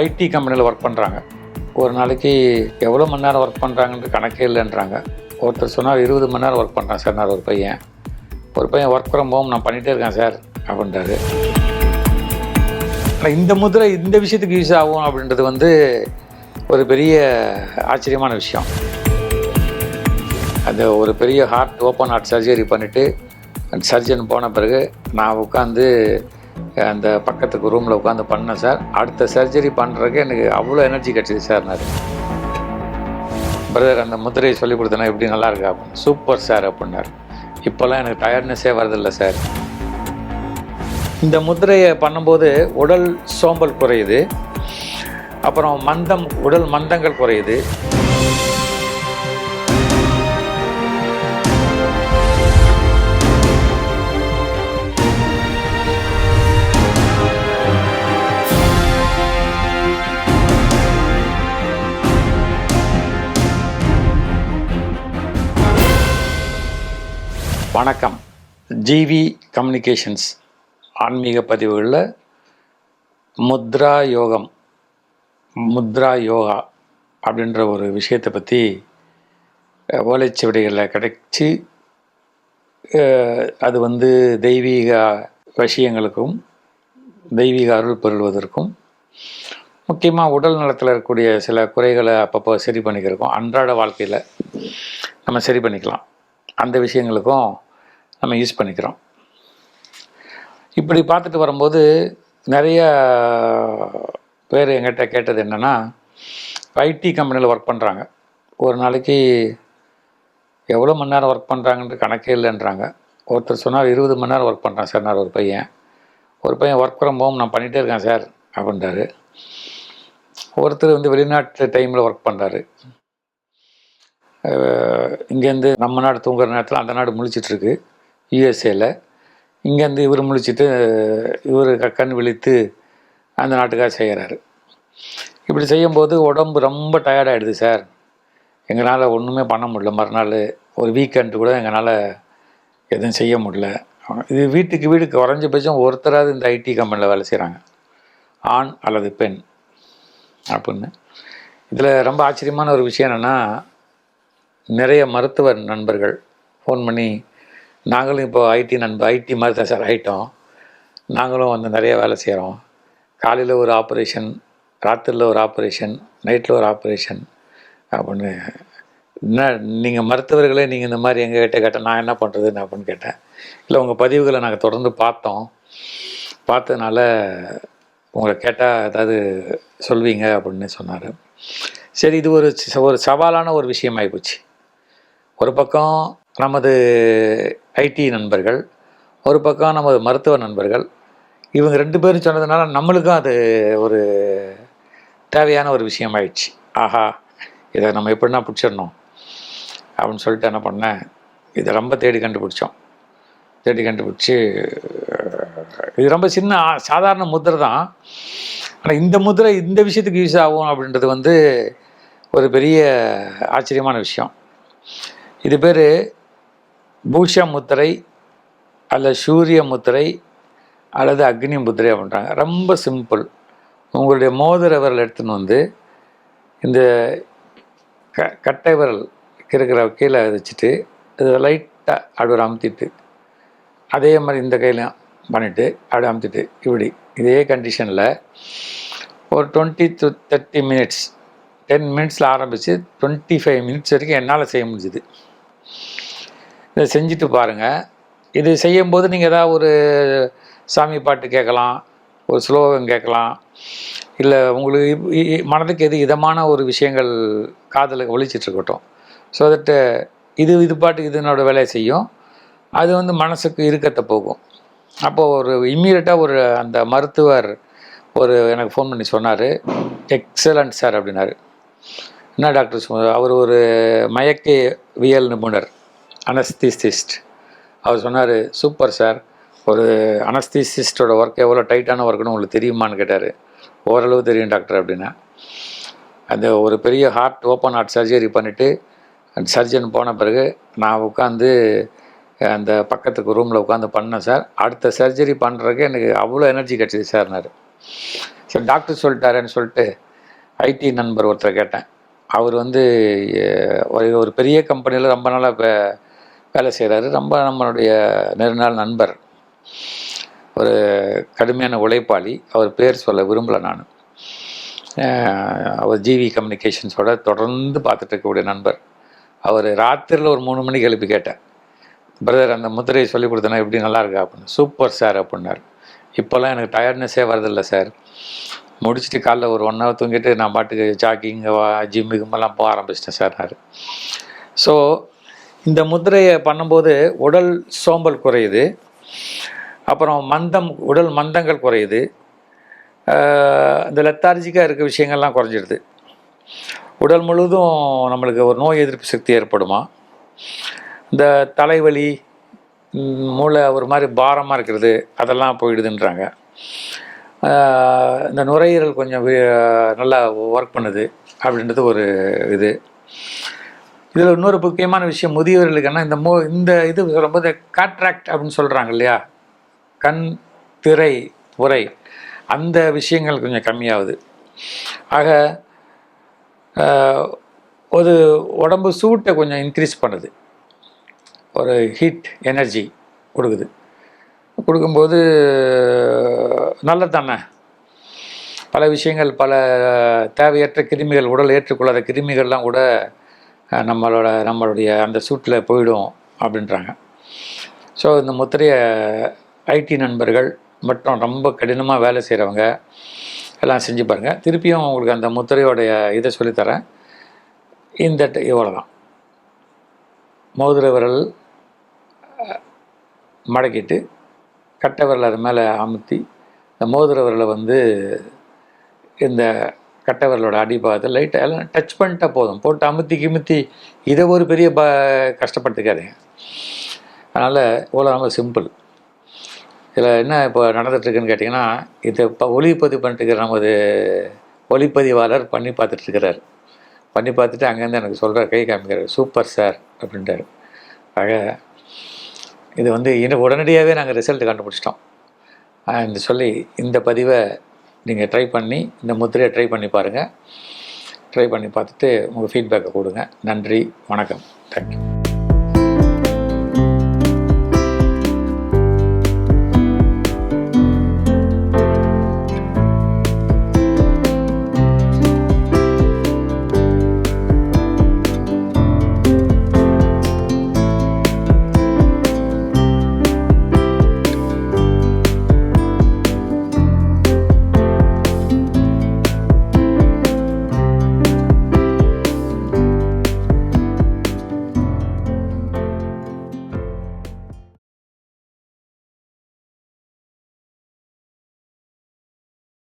ID கம்பெனியில் work பண்ணுறாங்க ஒரு நாளைக்கு எவ்வளோ மணி நேரம் ஒர்க் பண்ணுறாங்கன்ற கணக்கே இல்லைன்றாங்க. ஒருத்தர் சொன்னார் இருபது மணி நேரம் ஒர்க் பண்ணுறான் சார். நான் ஒரு பையன். ஒரு பையன் ஒர்க் ஃப்ரம் ஹோம் நான் பண்ணிகிட்டே இருக்கேன் சார் அப்படின்றாரு. ஆனால் இந்த முதிரை இந்த விஷயத்துக்கு யூஸ் ஆகும் அப்படின்றது வந்து ஒரு பெரிய ஆச்சரியமான விஷயம். அந்த ஒரு பெரிய ஹார்ட் ஓப்பன் ஹார்ட் சர்ஜரி பண்ணிவிட்டு சர்ஜன் போன பிறகு நான் உட்காந்து அந்த பக்கத்துக்கு ரூமில் உட்காந்து பண்ணேன் சார். அடுத்த சர்ஜரி பண்ணுறதுக்கு எனக்கு அவ்வளோ எனர்ஜி கிடச்சிது சார் நான் பிரதர் அந்த முதிரையை சொல்லி கொடுத்தனா எப்படி நல்லா இருக்கா அப்படின்னு. சூப்பர் சார் அப்படின்னாரு. இப்போல்லாம் எனக்கு டயர்ட்னஸே வரதில்லை சார். இந்த முதிரையை பண்ணும்போது உடல் சோம்பல் குறையுது. அப்புறம் மந்தம் உடல் மந்தங்கள் குறையுது. வணக்கம். ஜிவி கம்யூனிகேஷன்ஸ் ஆன்மீக பதிவுகளில் முத்ரா யோகம் முத்ரா யோகா அப்படின்ற ஒரு விஷயத்தை பற்றி ஓலைச்சுவடிகளில் கிடைச்சி அது வந்து தெய்வீக விஷயங்களுக்கும் தெய்வீக அருள் பெறுவதற்கும் முக்கியமாக உடல் நலத்தில் இருக்கக்கூடிய சில குறைகளை அப்பப்போ சரி பண்ணிக்கிறோம் அன்றாட வாழ்க்கையில் நம்ம சரி பண்ணிக்கலாம். அந்த விஷயங்களுக்கும் நம்ம யூஸ் பண்ணிக்கிறோம். இப்படி பார்த்துட்டு வரும்போது நிறைய பேர் எங்கிட்ட கேட்டது என்னென்னா ஐடி கம்பெனியில் ஒர்க் பண்ணுறாங்க ஒரு நாளைக்கு எவ்வளோ மணி நேரம் ஒர்க் பண்ணுறாங்கன்ற கணக்கே இல்லைன்றாங்க. ஒருத்தர் சொன்னார் இருபது மணி நேரம் ஒர்க் பண்ணுறேன் சார் நான் ஒரு பையன். ஒரு பையன் ஒர்க் ஃப்ரம் ஹோம் நான் பண்ணிகிட்டே இருக்கேன் சார் அப்படின்றாரு. ஒருத்தர் வந்து வெளிநாட்டு டைமில் ஒர்க் பண்ணுறாரு இங்கேருந்து நம்ம நாடு தூங்குற நேரத்தில் அந்த நாடு முழிச்சிட்ருக்கு யூஎஸ்ஏல இங்கேருந்து இவர் முழிச்சிட்டு இவர் கண் விழித்து அந்த நாட்டுக்காக செய்கிறாரு இப்படி செய்யும்போது உடம்பு ரொம்ப டயர்டாகிடுது சார் எங்களால் ஒன்றுமே பண்ண முடியல. மறுநாள் ஒரு வீக்கெண்டு கூட எங்களால் எதுவும் செய்ய முடியல. இது வீட்டுக்கு வீடு குறைஞ்சபட்சம் ஒருத்தராவது இந்த ஐடி கம்பெனியில் வேலை செய்கிறாங்க ஆண் அல்லது பெண். அப்படின்னு. இதில் ரொம்ப ஆச்சரியமான ஒரு விஷயம் என்னென்னா நிறைய மருத்துவர் நண்பர்கள் ஃபோன் பண்ணி நாங்களும் இப்போ ஐடி நண்பர் ஐடி மாதிரி தான் சார் ஆகிட்டோம் நாங்களும் வந்து நிறைய வேலை செய்கிறோம் காலையில் ஒரு ஆப்ரேஷன் ராத்திரியில் ஒரு ஆப்ரேஷன் நைட்டில் ஒரு ஆப்ரேஷன் அப்படின்னு. என்ன நீங்கள் மருத்துவர்களே நீங்கள் இந்த மாதிரி எங்கள் கிட்டே கேட்டேன் நான் என்ன பண்ணுறதுன்னு அப்படின்னு கேட்டேன். இல்லை உங்கள் பதிவுகளை நாங்கள் தொடர்ந்து பார்த்தோம். பார்த்ததுனால உங்களை கேட்டால் ஏதாவது சொல்வீங்க அப்படின்னு சொன்னார். சரி இது ஒரு ஒரு சவாலான ஒரு விஷயமாகி போச்சு. ஒரு பக்கம் நமது ஐடி நண்பர்கள் ஒரு பக்கம் நமது மருத்துவ நண்பர்கள். இவங்க ரெண்டு பேரும் சொன்னதுனால நம்மளுக்கும் அது ஒரு தேவையான ஒரு விஷயமாயிடுச்சு. ஆஹா இதை நம்ம எப்படின்னா பிடிச்சிடணும். அப்படின்னு சொல்லிட்டு என்ன பண்ணேன் இதை ரொம்ப தேடி கண்டுபிடிச்சோம். தேடி கண்டுபிடிச்சி இது ரொம்ப சின்ன சாதாரண முத்திரை தான். ஆனால் இந்த முத்திரை இந்த விஷயத்துக்கு யூஸ் ஆகும் அப்படின்றது வந்து ஒரு பெரிய ஆச்சரியமான விஷயம். இது பேர் பூஷ முத்திரை அல்ல சூரிய முத்திரை அல்லது அக்னி முத்திரை அப்படின்றாங்க. ரொம்ப சிம்பிள் உங்களுடைய மோதிர விரல் எடுத்துன்னு வந்து இந்த க கட்டை விரல் இருக்கிற கீழே வச்சுட்டு இது லைட்டாக அப்படி அமுத்திட்டு அதே மாதிரி இந்த கையிலையும் பண்ணிவிட்டு அப்படி அமுத்திட்டு இப்படி. இதே கண்டிஷனில் ஒரு twenty to thirty minutes ten மினிட்ஸில் ஆரம்பித்து டுவெண்ட்டி ஃபைவ் மினிட்ஸ் வரைக்கும் என்னால் செய்ய முடிஞ்சுது. இதை செஞ்சுட்டு பாருங்கள் இது செய்யும்போது நீங்கள் ஏதாவது ஒரு சாமி பாட்டு கேட்கலாம் ஒரு ஸ்லோகம் கேட்கலாம் இல்லை உங்களுக்கு மனதுக்கு எது இதமான ஒரு விஷயங்கள் காதில் ஒழிச்சிட்டு இருக்கட்டும். ஸோ தட்டு இது இது பாட்டுக்கு இதனோட வேலையை செய்யும். அது வந்து மனசுக்கு இறுக்கத்தை போகும். அப்போது ஒரு இம்மீடியட்டாக ஒரு அந்த மருத்துவர் ஒரு எனக்கு ஃபோன் பண்ணி சொன்னார். எக்ஸலண்ட் சார் அப்படின்னாரு. என்ன டாக்டர் அவர் ஒரு மயக்கவியல் நிபுணர். அனஸ்திசிஸ்ட் அவர் சொன்னார் சூப்பர் சார் ஒரு அனஸ்திசிஸ்டோட ஒர்க் எவ்வளோ டைட்டான ஒர்க்குன்னு உங்களுக்கு தெரியுமான்னு கேட்டார். ஓரளவு தெரியும் டாக்டர் அப்படின்னா. அந்த ஒரு பெரிய ஹார்ட் ஓப்பன் ஹார்ட் சர்ஜரி பண்ணிவிட்டு சர்ஜன் போன பிறகு நான் உட்காந்து அந்த பக்கத்துக்கு ரூமில் உட்காந்து பண்ணேன் சார் அடுத்த சர்ஜரி பண்ணுறதுக்கு எனக்கு அவ்வளோ எனர்ஜி கிடச்சிது சார்னாரு சார் டாக்டர் சொல்லிட்டாருன்னு சொல்லிட்டு ஐடி நண்பர் ஒருத்தரை கேட்டேன். அவர் வந்து ஒரு ஒரு பெரிய கம்பெனியில் ரொம்ப நாளாக இப்போ வேலை செய்கிறாரு ரொம்ப நம்மளுடைய நெருநாள் நண்பர். ஒரு கடுமையான உழைப்பாளி. அவர் பேர் சொல்ல விரும்பலை நான். அவர் ஜிவி கம்யூனிகேஷன்ஸோட தொடர்ந்து பார்த்துட்டு இருக்கக்கூடிய நண்பர். அவர் ராத்திரியில் ஒரு மூணு மணிக்கு எழுப்பி கேட்டேன் பிரதர் அந்த முத்திரையை சொல்லி கொடுத்தனா எப்படி நல்லா இருக்கா? அப்படின்னு. சூப்பர் சார் அப்படின்னார். இப்போல்லாம் எனக்கு டயர்ட்னஸே வரதில்லை சார் முடிச்சுட்டு காலைல ஒரு ஒன் ஹவர் தூங்கிட்டு நான் பாட்டுக்கு ஜாக்கிங் ஜிம்மு கிம்மெல்லாம் போக ஆரம்பிச்சிட்டேன் சார் நான் ஸோ இந்த முதிரையை பண்ணும்போது உடல் சோம்பல் குறையுது. அப்புறம் மந்தம் உடல் மந்தங்கள் குறையுது. இந்த லெத்தார்ஜிக்காக இருக்க விஷயங்கள்லாம் குறைஞ்சிடுது. உடல் முழுவதும் நம்மளுக்கு ஒரு நோய் எதிர்ப்பு சக்தி ஏற்படுமா? இந்த தலைவலி மூளை ஒரு மாதிரி பாரமாக இருக்கிறது அதெல்லாம் போயிடுதுன்றாங்க. இந்த நுரையீரல் கொஞ்சம் நல்லா ஒர்க் பண்ணுது அப்படின்றது ஒரு இது. இதில் இன்னொரு முக்கியமான விஷயம் முதியவர்களுக்குன்னா இந்த மோ இந்த இது ரொம்ப காட்ராக்ட் அப்படின்னு சொல்கிறாங்க இல்லையா? கண் திரை உரை. அந்த விஷயங்கள் கொஞ்சம் கம்மியாகுது. ஆக ஒரு உடம்பு சூட்டை கொஞ்சம் இன்க்ரீஸ் பண்ணுது. ஒரு ஹீட் எனர்ஜி கொடுக்குது. கொடுக்கும்போது நல்லது தானே பல விஷயங்கள் பல தேவையற்ற கிருமிகள் உடல் ஏற்றுக்கொள்ளாத கிருமிகள்லாம் கூட நம்மளோட நம்மளுடைய அந்த சூட்டில் போயிடும் அப்படின்றாங்க. ஸோ இந்த முத்திரையை ஐடி நண்பர்கள் மற்றும் ரொம்ப கடினமாக வேலை செய்கிறவங்க எல்லாம் செஞ்சு பாருங்கள் திருப்பியும் உங்களுக்கு அந்த முத்திரையோடைய இதை சொல்லித்தரேன். இந்த இவ்வளோ தான் மோதிர விரல் மடக்கிட்டு கட்டை விரல் அது மேலே அமுத்தி இந்த மோதிர விரலை வந்து இந்த கட்டவர்களோட விரலோட அடிபாகத்தில் லைட்டாக எல்லாம் டச் பண்ணிட்டா போதும். போட்டு அமுத்தி கிமுத்தி இதை ஒரு பெரிய ப கஷ்டப்பட்டுக்காதீங்க. அதனால் இவ்வளோ ரொம்ப சிம்பிள் இதில் என்ன இப்போ நடந்துகிட்ருக்குன்னு கேட்டிங்கன்னா இதை இப்போ ஒளிப்பதிவு பண்ணிட்டு இருக்கிற நமது ஒளிப்பதிவாளர் பண்ணி பார்த்துட்ருக்கிறார் பண்ணி பார்த்துட்டு அங்கேருந்து எனக்கு சொல்கிறார் கை காமிக்கிறார் சூப்பர் சார் அப்படின்ட்டார் ஆக இது வந்து இன்னும் உடனடியாகவே நாங்கள் ரிசல்ட் கண்டுபிடிச்சிட்டோம். இந்த சொல்லி இந்த பதிவை நீங்கள் ட்ரை பண்ணி இந்த முத்திரையை ட்ரை பண்ணி பாருங்கள் ட்ரை பண்ணி பார்த்துட்டு உங்கள் ஃபீட்பேக்கை கொடுங்க. நன்றி வணக்கம். தேங்க்யூ